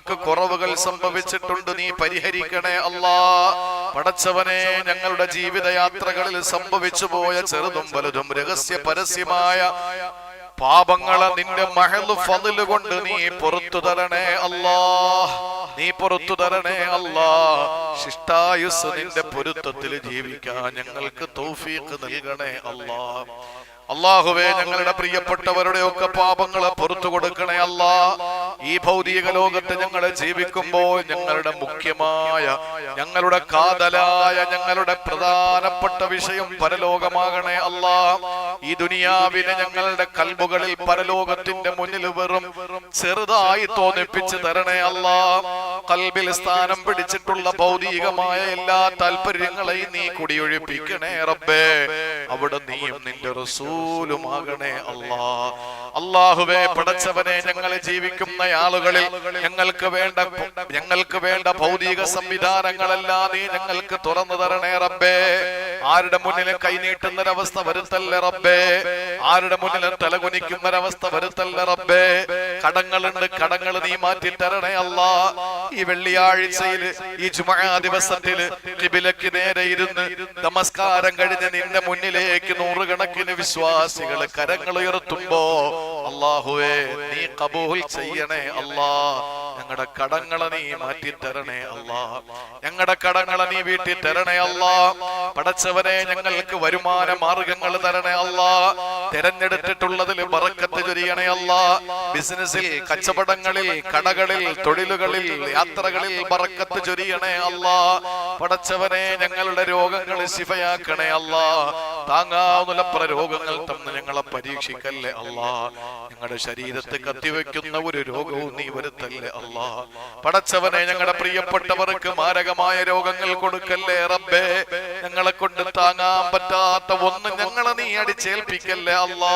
വാക്കുകൾക്ക് കുറവുകൾ സംഭവിച്ചിട്ടുണ്ട് നീ പരിഹരിക്കണേ അല്ലാ. പടച്ചവനെ ഞങ്ങളുടെ ജീവിതയാത്രകളിൽ സംഭവിച്ചു പോയ ചെറുതും വലുതും രഹസ്യ പരസ്യമായ പാപങ്ങളെ നിന്റെ മഹലു ഫതിൽ കൊണ്ട് നീ പുറത്തു തരണേ അല്ലാ. നീ പുറത്തു തരണേ അല്ലാ. ശിഷ്ടായുസ് നിന്റെ പൊരുത്തത്തിൽ ജീവിക്കാൻ ഞങ്ങൾക്ക് തൗഫീഖ് നൽകണേ അല്ലാ. അള്ളാഹുവേ ഞങ്ങളുടെ പ്രിയപ്പെട്ടവരുടെ ഒക്കെ പാപങ്ങളെ പുറത്തു കൊടുക്കണേ അല്ല. ഈ ഭൗതിക ലോകത്ത് ഞങ്ങൾ ജീവിക്കുമ്പോൾ ഞങ്ങളുടെ മുഖ്യമായ ഞങ്ങളുടെ കാതലായ ഞങ്ങളുടെ പ്രധാനപ്പെട്ട വിഷയം പരലോകമാകണേ അല്ല. ഈ ദുനിയാവിനെ ഞങ്ങളുടെ കൽബുകളിൽ പരലോകത്തിന്റെ മുന്നിൽ വെറും ചെറുതായി തോന്നിപ്പിച്ച് തരണേ അല്ല. കൽബിൽ സ്ഥാനം പിടിച്ചിട്ടുള്ള ഭൗതികമായ എല്ലാ താല്പര്യങ്ങളെയും നീ കുടിയൊഴിപ്പിക്കണേ റബ്ബേ. അവിടെ നീയും നിന്റെ റസൂലുമാകണേ അല്ലാ. അള്ളാഹുവേ പടച്ചവനെ ഞങ്ങൾ ജീവിക്കുന്ന ആളുകളിൽ ഞങ്ങൾക്ക് വേണ്ട ഞങ്ങൾക്ക് വേണ്ട ഭൗതിക സംവിധാനങ്ങളെല്ലാം നീ ഞങ്ങൾക്ക് തുറന്നു തരണേ റബ്ബേ. ആരുടെ മുന്നിലും കൈനീട്ടുന്നൊരവസ്ഥ വരുത്തല്ലേ റബ്ബേ? ആരുടെ മുന്നിലും തലകുനിക്കുന്നൊരവസ്ഥ വരുത്തല്ലേ റബ്ബേ? കടങ്ങളുണ്ട് കടങ്ങൾ നീ മാറ്റി തരണേ അല്ല. ഈ വെള്ളിയാഴ്ചയിൽ ഈ ജുമാ ദിവസത്തിൽ കിബിലക്ക് നേരെ ഇരുന്ന് നമസ്കാരം കഴിഞ്ഞ് നിന്റെ മുന്നിലേക്ക് നൂറുകണക്കിന് വിശ്വാസികൾ കരങ്ങൾ ഉയർത്തുമ്പോ അള്ളാഹുവേ നീ കബൂൽ ചെയ്യണേ അല്ലാ. ഞങ്ങളുടെ കടങ്ങളെ നീ മാറ്റി തരണേ അല്ലാ. ഞങ്ങളുടെ കടങ്ങളെ നീ വീട്ടി തരണേ അല്ലാ. പടച്ചവനെ ഞങ്ങൾക്ക് വരുമാന മാർഗങ്ങൾ തരണേ അല്ലാ. തിരഞ്ഞെടുത്തിട്ടുള്ളതിൽ ബറക്കത്ത് ചൊരിയണേ അല്ല. ബിസിനസ്സിൽ കച്ചവടങ്ങളിൽ കടകളിൽ തൊഴിലുകളിൽ യാത്രകളിൽ ബറക്കത്ത് ചൊരിയണേ അല്ല. പടച്ചവനെ ഞങ്ങളുടെ രോഗങ്ങൾ ശിഫയാക്കണേ അല്ല. താങ്ങാവുന്നപ്ര രോഗങ്ങൾ തന്ന് ഞങ്ങളെ പരീക്ഷിക്കല്ലേ അല്ല. ഞങ്ങളുടെ ശരീരത്തെ കത്തിവെക്കുന്ന ഒരു രോഗവും നീ വരുത്തല്ലേ അല്ല. പടച്ചവനെ ഞങ്ങളുടെ പ്രിയപ്പെട്ടവർക്ക് മാരകമായ രോഗങ്ങൾ കൊടുക്കല്ലേ റബ്ബേ. ഞങ്ങളെ കൊണ്ട് താങ്ങാൻ പറ്റാത്ത അടിച്ചേൽപ്പിക്കല്ലേ അല്ലാ?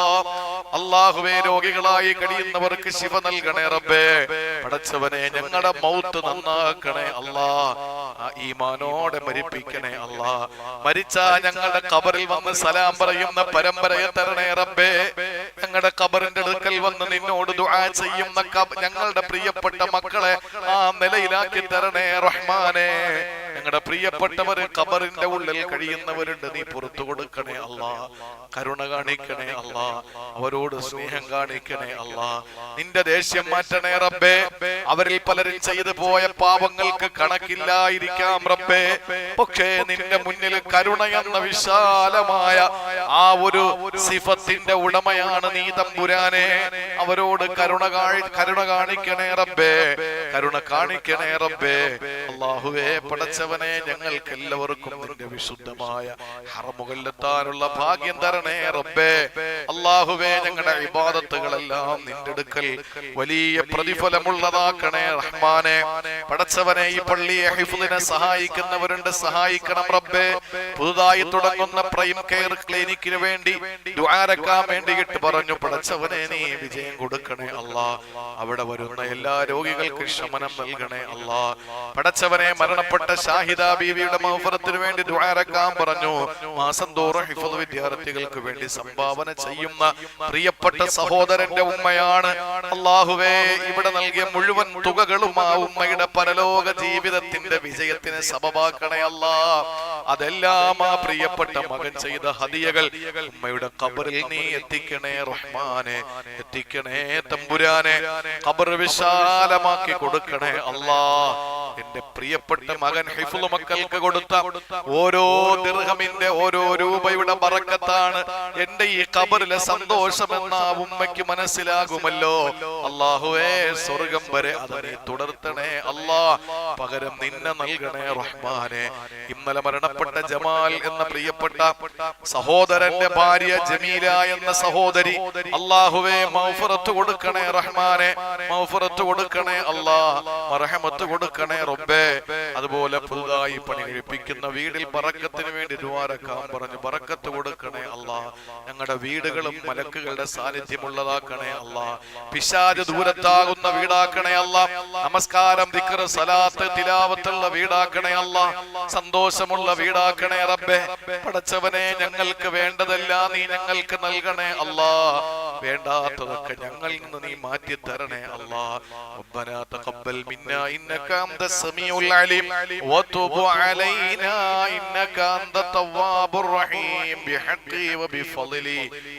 അള്ളാഹുവേ രോഗികളായി കഴിയുന്നവർക്ക് ശിവ നൽകണേ റബ്ബേ. പടച്ചവനെ ഞങ്ങളുടെ മൗത്ത് നന്നാക്കണേ അല്ലാ. ഈമാനോടെ മരിപ്പിക്കണേ അല്ലാ. മരിച്ച ഞങ്ങളുടെ കബറിൽ വന്ന് സലാം പറയുന്ന പരമ്പരയെ തരണേ റബ്ബേ. ഞങ്ങളുടെ കബറിന്റെ അടുക്കൽ വന്ന് നിന്നോട് ദുആ ചെയ്യുന്ന ഞങ്ങളുടെ പ്രിയപ്പെട്ട മക്കളെ ആ നിലയിലാക്കി തരണേ റഹ്മാനെ. ഞങ്ങളുടെ പ്രിയപ്പെട്ടവര് കബറിന്റെ ഉള്ളിൽ കഴിയുന്നവരുണ്ട്. നീ പുറത്തു കൊടുക്കണേ അല്ല. കരുണ കാണിക്കണേ അല്ല. അവരോട് സ്നേഹം കാണിക്കണേ അല്ല. നിന്റെ ദേഷ്യം മാറ്റണേ റബ്ബേ. അവരിൽ പലരും ചെയ്തു പോയ പാപങ്ങൾക്ക് കണക്കില്ലായിരിക്കാം റബ്ബേ. പക്ഷേ നിന്റെ മുന്നിൽ കരുണ എന്ന വിശാലമായ ആ ഒരു സിഫത്തിന്റെ ഉടമയാണ് നീ തമ്പുരാനെ. അവരോട് കരുണ കാണി കരുണ കാണിക്കണേ റബ്ബേ. കരുണ കാണിക്കണേ റബ്ബേ. അള്ളാഹുവേ പടച്ചവനെ ഞങ്ങൾക്ക് എല്ലാവർക്കും നിന്റെ വിശുദ്ധമായ ഹറമുകളിലെത്താനുള്ള ഭാഗ്യം തരണേ റബ്ബേ. അള്ളാഹുവേ ഞങ്ങളുടെ ഇബാദത്തുകളെല്ലാം നിന്റെ അടുക്കൽ വലിയ പ്രതിഫലമുള്ളതാക്കണേ റഹ്മാനെ. പടച്ചവനെ ഈ പള്ളിയെ ഹിഫുദിനെ സഹായിക്കുന്നവരുണ്ട് സഹായിക്കണം റബ്ബേ. പുതുതായി തുടങ്ങുന്ന പ്രൈം കെയർ ക്ലിനിക്കിന് വേണ്ടി ദ്വാരക്കാൻ വേണ്ടിയിട്ട് പറഞ്ഞു പടച്ചവനെ നീ വിജയം കൊടുക്കണേ അല്ലാ അവിടെ വരുന്ന എല്ലാ രോഗികൾക്കും ശമനം നൽകണേ അല്ലാ പടച്ചവനെ മരണപ്പെട്ട ഷാഹിദ ബീവിയുടെ മൗഫറത്തിന് വേണ്ടി ദ്വാരക്കാൻ പറഞ്ഞു. മാസം തോറും ഹിഫദ് വിദ്യാർത്ഥികൾക്ക് വേണ്ടി സംഭാവന ചെയ്യുന്ന പ്രിയപ്പെട്ട സഹോദരന്റെ ഉമ്മയാണ് അള്ളാഹുവേ ഇവിടെ നൽകിയ മുഴുവൻ തുകകളും ആ ഉമ്മയുടെ പരലോക ജീവിതത്തിന്റെ വിജയത്തിന് സബബാക്കണേ അതെല്ലാം ആ പ്രിയപ്പെട്ട മകൻ ചെയ്ത ഹദിയകൾ ഉമ്മയുടെ കബറിൽ നീ എത്തിക്കണേ റഹ്മാനെ എത്തിക്കണേ തമ്പുരാനെ. കബർ വിശാലമാക്കി കൊടുക്കണേ അല്ലാ. എന്റെ പ്രിയപ്പെട്ട മകൻ ഹിഫുൽ മക്കൾക്ക് കൊടുത്ത ഓരോ ദിർഹമിന്റെ ഓരോ രൂപയുടെ ബറക്കത്താണ് എന്റെ ഈ കബറിലെ സന്തോഷമെന്ന ഉമ്മയ്ക്ക് മനസ്സിലാകുമല്ലോ. അള്ളാഹുവേ സ്വർഗം വരെ അതിനെ തുടർത്തണേ അല്ലാ പകരം നിന്നെ നൽകണേ റഹ്മാനെ. ഇന്നലെ മരണപ്പെട്ട ജമാൽ എന്ന പ്രിയപ്പെട്ട സഹോദരന്റെ ഭാര്യ ജമീല എന്ന സഹോദരി. അള്ളാഹുവേ മൗഫറത്ത് കൊടുക്കണേ റഹ്മാനെ. മൗഫറത്ത് കൊടുക്കണേ അല്ലാ മറഹമത്ത് കൊടുക്കണേ റബ്ബേ അതുപോലെ പുതുതായി പണി കഴിപ്പിക്കുന്ന വീടിൽ പറക്കത്തിന് വേണ്ടി ദ്വാരക്കാൻ പറഞ്ഞു പറക്കത്ത് കൊടുക്കണേ അല്ല. ഞങ്ങളുടെ വീടുകളും മലക്കുകളുടെ സാന്നിധ്യമുള്ളതാക്കണേ അല്ല. പിശാജ് ദൂരത്താകുന്ന വീടാക്കണേ അല്ല. നമസ്കാരം ദിക്ർ സലാത്ത് തിലാവത്തുള്ള വീടാക്കണേ അല്ല. സന്തോഷമുള്ള വീടാക്കണേ റബ്ബേ. പടച്ചവനെ ഞങ്ങൾക്ക് വേണ്ടതല്ല നീ ഞങ്ങൾക്ക് നൽകണേ അല്ലാ. വേണ്ടാത്തതൊക്കെ ഞങ്ങളിൽ നിന്ന് നീ മാറ്റി തരണേ അല്ലാ ربنا تقبل منا انك انت السميع العليم وتب علينا انك انت التواب الرحيم بحقي وبفضلي